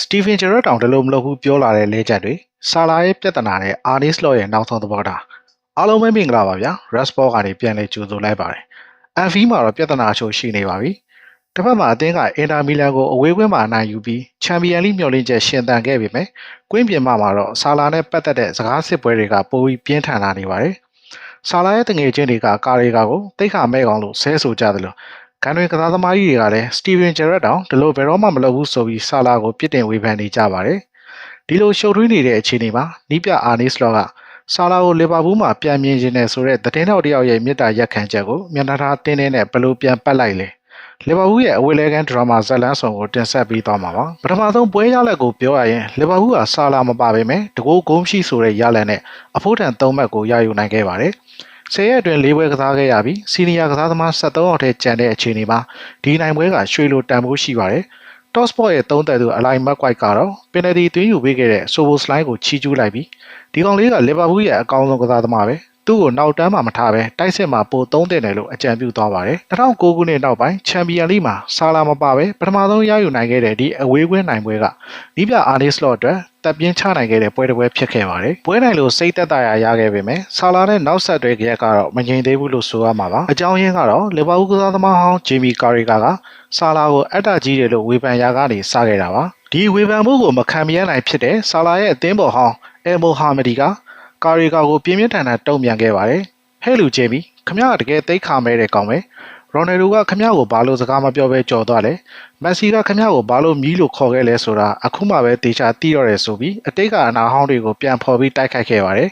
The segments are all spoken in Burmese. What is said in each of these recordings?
စတီဗင်ဂျရက်တောင်တလို့မလုပ်ဘူးပြောလာတဲ့လဲချက်တွေဆာလာရဲ့ပြဿနာနဲ့အာနီစ်လော့ရဲ့နောက်ဆုံးသဘောထားအားလုံးပဲမင်္ဂလာပါဗျာရက်စပေါ်ကနေပြန်လဲကြိုဆိုလိုက်ပါတယ်အန်ဖီမှာတော့ပြဿနာချို့ရှိနေပါပြီတစ်ဖက်မှာအသင်းကအင်တာမီလန်ကိုအဝေးကွင်းမှာအနိုင်ယူပြီးချန်ပီယံလိမျှော်လင့်ချက်ရှင်သန်ခဲ့ပေမဲ့ကွင်းပြင်မှာမှာတော့ဆာလာနဲ့ပတ်သက်တဲ့စကားစစ်ပွဲတွေကပိုပြီးပြင်းထန်လာနေပါတယ်ဆာလာရဲ့တငယ်ချင်းတွေကကာရီကာကိုတိတ်ခါမဲ့ကောင်လို့ဆဲဆိုကြတယ်လို့ ကန်တွေကစားသမားကြီးတွေကလည်းစတီဗင်ဂျရက်တောင်ဒီလိုဘယ်တော့မှမလုပ်ဘူးဆိုပြီးဆာလာကိုပြစ်တင်ဝေဖန်နေကြပါတယ်ဒီလိုရှုပ်ထွေးနေတဲ့အခြေအနေမှာနီးပြအာနီစ်လော့ကဆာလာကိုလီဗာပူးမှာပြန်မြင်ခြင်းနဲ့ဆိုတဲ့သတင်းတော်တယောက်ရဲ့မြစ်တာရက်ခံချက်ကိုမျက်နှာထားတင်းတင်းနဲ့ဘယ်လိုပြန်ပတ်လိုက်လဲလီဗာပူးရဲ့အဝေးလဲကန်ဒရာမာဇက်လန်းဆောင်ကိုတင်ဆက်ပြီးသွားမှာပါပထမဆုံးပွဲရလက်ကိုပြောရရင်လီဗာပူးကဆာလာမပါပေမဲ့တကူဂုံးရှိဆိုတဲ့ရလက်နဲ့အဖို့တန်၃မှတ်ကိုရယူနိုင်ခဲ့ပါတယ် ဆယ်ရက်အတွင်း၄ပွဲကစားခဲ့ရပြီးစီနီယာကစားသမား73အောင်ထဲကျန်တဲ့အခြေအနေမှာဒီနိုင်ပွဲကရွှေလိုတန်ဖိုးရှိပါတယ်။ Tossport ရဲ့သုံးသက်သူအလိုက်မက်ကွိုက်ကတော့ပင်နယ်တီသွင်းယူပေးခဲ့တဲ့ဆိုဘိုစလိုင်းကိုချီကျူးလိုက်ပြီးဒီကောင်လေးကလီဗာပူးရဲ့အကောင်းဆုံးကစားသမားပဲ သူ့ကိုနောက်တန်းမှာမထားပဲတိုက်စစ်မှာပိုသုံးတင်တယ်လို့အကြံပြုသွားပါတယ်2009ခုနှစ်နောက်ပိုင်းချန်ပီယံလိမှာဆာလာမပါပဲပထမဆုံးရယူနိုင်ခဲ့တဲ့ဒီအဝေးကွင်းနိုင်ပွဲကနီးပြအာနီစလော့အတွက်တပ်ပြင်းချနိုင်ခဲ့တဲ့ပွဲတစ်ပွဲဖြစ်ခဲ့ပါတယ်ပွဲနိုင်လို့စိတ်သက်သာရာရခဲ့ပေမဲ့ဆာလာနဲ့နောက်ဆက်တွဲကြက်ကတော့မငြိမ်သေးဘူးလို့ဆိုရမှာပါအကြောင်းရင်းကတော့လီဗာပူးကစားသမားဟောင်းဂျေမီကာရီကာကဆာလာကိုအက်တာကြီးတယ်လို့ဝေဖန်ရာကနေစခဲ့တာပါဒီဝေဖန်မှုကိုမခံမရနိုင်ဖြစ်တဲ့ဆာလာရဲ့အသင်းပေါ်ဟောင်းအယ်မိုဟာမဒီက ကာရီကာကိုပြင်းပြင်းထန်ထန်တုံ့ပြန်ခဲ့ပါတယ်ဟဲ့လူဂျေမီခမရတကယ်သိခါမဲတဲ့ကောင်ပဲရိုနယ်ဒိုကခမရကိုဘာလို့စကားမပြောဘဲကြော်သွားလဲမက်ဆီကခမရကိုဘာလို့မြီးလို့ခေါ်ခဲ့လဲဆိုတာအခုမှပဲတေချာသိတော့တယ်ဆိုပြီးအတိတ်ကအနာဟောင်းတွေကိုပြန်ဖော်ပြီးတိုက်ခိုက်ခဲ့ပါတယ်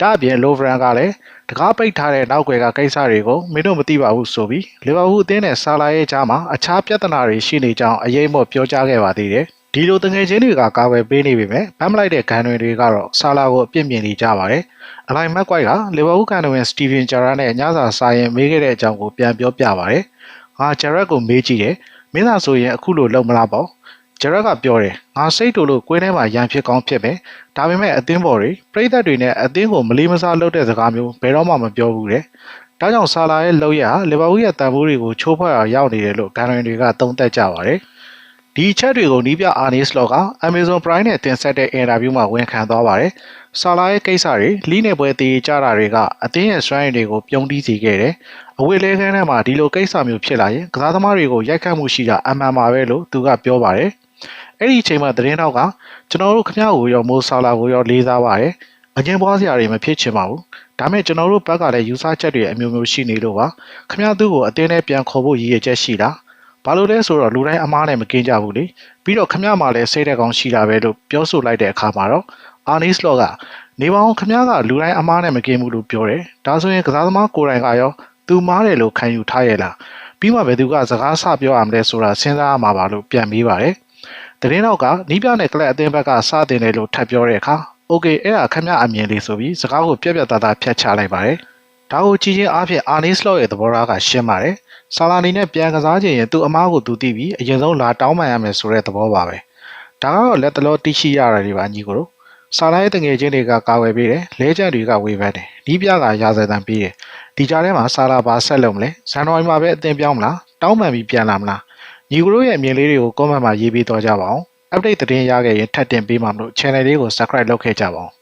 ဒါအပြင်လိုဗရန်ကလည်းတကားပိတ်ထားတဲ့နောက်ွယ်ကကိစ္စတွေကိုမင်းတို့မသိပါဘူးဆိုပြီးလီဗာပူးအသင်းနဲ့ဆာလာရဲ့ကြားမှာအခြားပြဿနာတွေရှိနေကြောင်းအရေးမော့ပြောကြားခဲ့ပါသေးတယ် ဒီလိုတငယ်ချင်းတွေကကာဝယ်ပေးနေပေမဲ့ဗမ်းမလိုက်တဲ့ဂန်တွေတွေကတော့ဆာလာကိုအပြစ်မြင်နေကြပါတယ်။အလိုက်မက်ကွိုက်ကလီဗာပူးကန်ဝင်စတီဗင်ဂျာရာနဲ့ညစာစားရင်မေးခဲ့တဲ့အကြောင်းကိုပြန်ပြောပြပါတယ်။ငါဂျာရက်ကိုမေးကြည့်တယ်။မင်းသာဆိုရင်အခုလိုလုပ်မလားပေါ့။ဂျာရက်ကပြောတယ်ငါစိတ်တူလို့ကွင်းထဲမှာရန်ဖြစ်ကောင်းဖြစ်မယ်။ဒါပေမဲ့အသင်းပေါ်တွေပြည်သက်တွေနဲ့အသင်းကိုမလီမစားလုပ်တဲ့စကားမျိုးဘယ်တော့မှမပြောဘူးတဲ့။ဒါကြောင့်ဆာလာရဲ့လောက်ရဟာလီဗာပူးရဲ့တန်ဖိုးတွေကိုချိုးဖောက်ရရောက်နေတယ်လို့ဂန်ဝင်တွေကသုံးသပ်ကြပါတယ်။ ဒီအချက်တွေကိုနီးပြအာနီစ်လော့က Amazon Prime နဲ့တင်ဆက်တဲ့အင်တာဗျူးမှာဝန်ခံသွားပါတယ်။ဆာလာရဲ့ကိစ္စတွေလီးနေပွဲတည်ကြတာတွေကအသင်းရဲ့စွမ်းရည်တွေကိုပြုံးတီးစေခဲ့တယ်။အဝေးလဲခန်းထဲမှာဒီလိုကိစ္စမျိုးဖြစ်လာရင်ကစားသမားတွေကိုရိုက်ခတ်မှုရှိတာအမှန်ပါပဲလို့သူကပြောပါတယ်။အဲ့ဒီအချိန်မှာသတင်းတော့ကကျွန်တော်တို့ခမ ्या ကိုရောမိုးဆာလာကိုရောလေးစားပါတယ်။အငင်းပွားစရာတွေမဖြစ်ချင်ပါဘူး။ဒါမဲ့ကျွန်တော်တို့ဘက်ကလည်းယူဆချက်တွေအမျိုးမျိုးရှိနေလို့ပါ။ခမ ्या သူ့ကိုအတင်းနဲ့ပြန်ခေါ်ဖို့ရည်ရွယ်ချက်ရှိတာ။ ဘာလို့လဲဆိုတော့လူတိုင်းအမားနဲ့မကင်းကြဘူးလေပြီးတော့ခမရမှာလည်းစိတ်တဲ့ကောင်ရှိတာပဲလို့ပြောဆိုလိုက်တဲ့အခါမှာတော့အာနီစ်လော့ကနေပေါင်းခမရကလူတိုင်းအမားနဲ့မကင်းဘူးလို့ပြောတယ်ဒါဆိုရင်ကစားသမားကိုယ်တိုင်ကရောသူမားတယ်လို့ခံယူထားရလားပြီးမှဘယ်သူကစကားဆပြောရမလဲဆိုတာစဉ်းစားရမှာပါလို့ပြန်ပြီးပါတယ်တရင်တော့ကနီးပြနဲ့ကလပ်အသင်းဘက်ကစတင်တယ်လို့ထပ်ပြောတဲ့အခါโอเคအဲ့ဒါခမရအမြင်လေးဆိုပြီးစကားကိုပြက်ပြက်သားသားဖြတ်ချလိုက်ပါတယ်ဒါကိုကြည့်ချင်းအားဖြင့်အာနီစ်လော့ရဲ့သဘောထားကရှင်းပါတယ် ဆာလာနီနဲ့ပြန်ကစားခြင်းရင်သူ့အမားကိုသူသိပြီးအရင်ဆုံးလာတောင်းပန်ရမယ်ဆိုတဲ့သဘောပါပဲဒါကတော့လက်တလောတိရှိရတာတွေပါညီကိုတို့ဆာလာရဲ့တငယ်ချင်းတွေကကာဝယ်ပေးတယ်လဲချက်တွေကဝေဖန်တယ်ဒီပြကရာဇသံပေးတယ်ဒီကြားထဲမှာဆာလာဘာဆက်လုပ်မလဲဇန်နဝါရီမှာပဲအသင်ပြောင်းမလားတောင်းပန်ပြီးပြန်လာမလားညီကိုတို့ရဲ့အမြင်လေးတွေကို comment မှာရေးပေးတော့ကြပါအောင် update သတင်းရခဲ့ရင်ထပ်တင်ပေးမှာမလို့ channel လေးကို subscribe လုပ်ခဲ့ကြပါအောင်